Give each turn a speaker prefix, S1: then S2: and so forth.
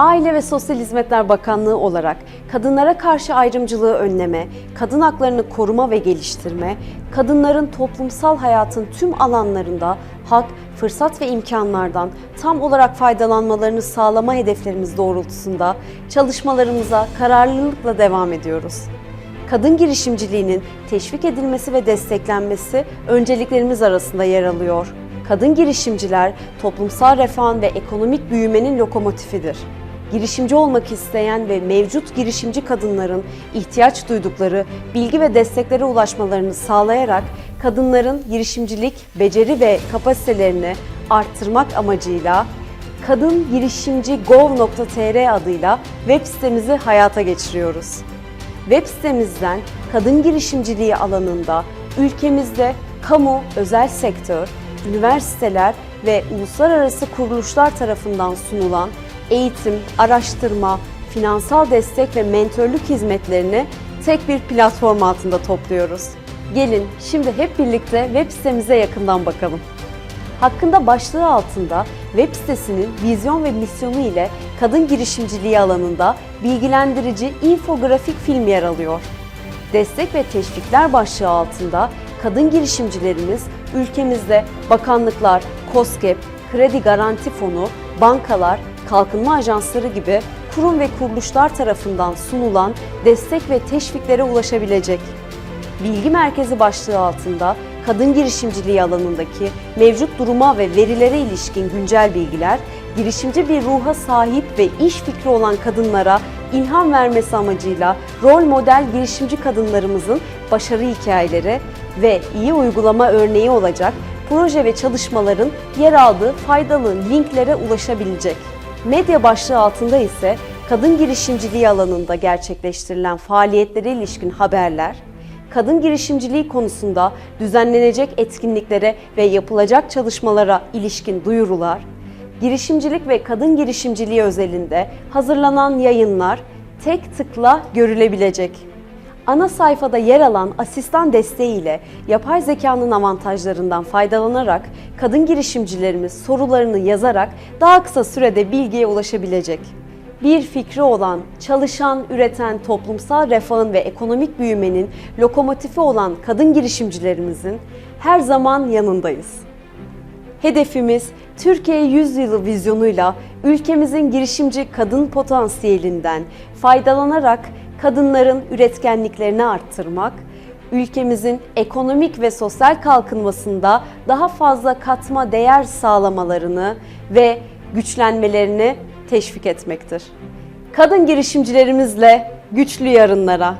S1: Aile ve Sosyal Hizmetler Bakanlığı olarak kadınlara karşı ayrımcılığı önleme, kadın haklarını koruma ve geliştirme, kadınların toplumsal hayatın tüm alanlarında hak, fırsat ve imkanlardan tam olarak faydalanmalarını sağlama hedeflerimiz doğrultusunda çalışmalarımıza kararlılıkla devam ediyoruz. Kadın girişimciliğinin teşvik edilmesi ve desteklenmesi önceliklerimiz arasında yer alıyor. Kadın girişimciler toplumsal refahın ve ekonomik büyümenin lokomotifidir. Girişimci olmak isteyen ve mevcut girişimci kadınların ihtiyaç duydukları bilgi ve desteklere ulaşmalarını sağlayarak kadınların girişimcilik, beceri ve kapasitelerini arttırmak amacıyla kadingirişimci.gov.tr adıyla web sitemizi hayata geçiriyoruz. Web sitemizden kadın girişimciliği alanında ülkemizde kamu, özel sektör, üniversiteler ve uluslararası kuruluşlar tarafından sunulan eğitim, araştırma, finansal destek ve mentörlük hizmetlerini tek bir platform altında topluyoruz. Gelin şimdi hep birlikte web sitemize yakından bakalım. Hakkında başlığı altında web sitesinin vizyon ve misyonu ile kadın girişimciliği alanında bilgilendirici infografik film yer alıyor. Destek ve teşvikler başlığı altında kadın girişimcilerimiz ülkemizde bakanlıklar, KOSGEB, Kredi Garanti Fonu, bankalar, kalkınma ajansları gibi kurum ve kuruluşlar tarafından sunulan destek ve teşviklere ulaşabilecek. Bilgi Merkezi başlığı altında kadın girişimciliği alanındaki mevcut duruma ve verilere ilişkin güncel bilgiler, girişimci bir ruha sahip ve iş fikri olan kadınlara ilham vermesi amacıyla rol model girişimci kadınlarımızın başarı hikayeleri ve iyi uygulama örneği olacak proje ve çalışmaların yer aldığı faydalı linklere ulaşabilecek. Medya başlığı altında ise kadın girişimciliği alanında gerçekleştirilen faaliyetlere ilişkin haberler, kadın girişimciliği konusunda düzenlenecek etkinliklere ve yapılacak çalışmalara ilişkin duyurular, girişimcilik ve kadın girişimciliği özelinde hazırlanan yayınlar tek tıkla görülebilecek. Ana sayfada yer alan asistan desteğiyle yapay zekanın avantajlarından faydalanarak kadın girişimcilerimiz sorularını yazarak daha kısa sürede bilgiye ulaşabilecek bir fikri olan, çalışan, üreten, toplumsal refahın ve ekonomik büyümenin lokomotifi olan kadın girişimcilerimizin her zaman yanındayız. Hedefimiz Türkiye 100 yılı vizyonuyla ülkemizin girişimci kadın potansiyelinden faydalanarak kadınların üretkenliklerini arttırmak, ülkemizin ekonomik ve sosyal kalkınmasında daha fazla katma değer sağlamalarını ve güçlenmelerini teşvik etmektir. Kadın girişimcilerimizle güçlü yarınlara